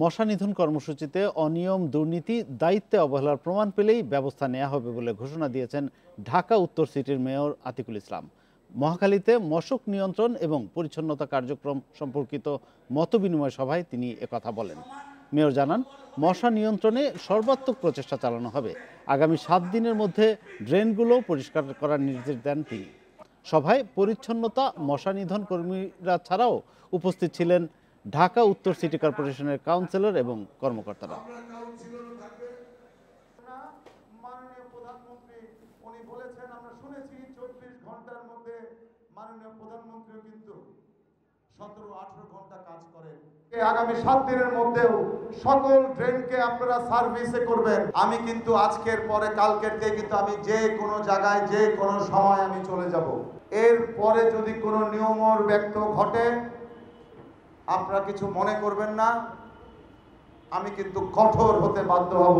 মশা নিধন কর্মসূচিতে অনিয়ম, দুর্নীতি, দায়িত্বে অবহেলার প্রমাণ পেলেই ব্যবস্থা নেওয়া হবে বলে ঘোষণা দিয়েছেন ঢাকা উত্তর সিটির মেয়র আতিকুল ইসলাম। মহাখালীতে মশক নিয়ন্ত্রণ এবং পরিচ্ছন্নতা কার্যক্রম সম্পর্কিত মতবিনিময় সভায় তিনি একথা বলেন। মেয়র জানান, মশা নিয়ন্ত্রণে সর্বাত্মক প্রচেষ্টা চালানো হবে। আগামী সাত দিনের মধ্যে ড্রেনগুলো পরিষ্কার করার নির্দেশ দেন তিনি। সভায় পরিচ্ছন্নতা, মশা নিধন কর্মীরা ছাড়াও উপস্থিত ছিলেন ঢাকা উত্তর সিটি কর্পোরেশনের কাউন্সিলর এবং কর্মকর্তারা। আগামী সাত দিনের মধ্যেও সকল ট্রেনকে আপনারা সার্ভিসে করবেন। আমি কিন্তু আজকের পরে, কালকের থেকে কিন্তু আমি যে কোনো জায়গায়, যে কোনো সময় আমি চলে যাব। এর পরে যদি কোনো নিয়মর ব্যক্ত ঘটে আপনারা কিছু মনে করবেন না আমি কিন্তু কঠোর হতে বাধ্য হব।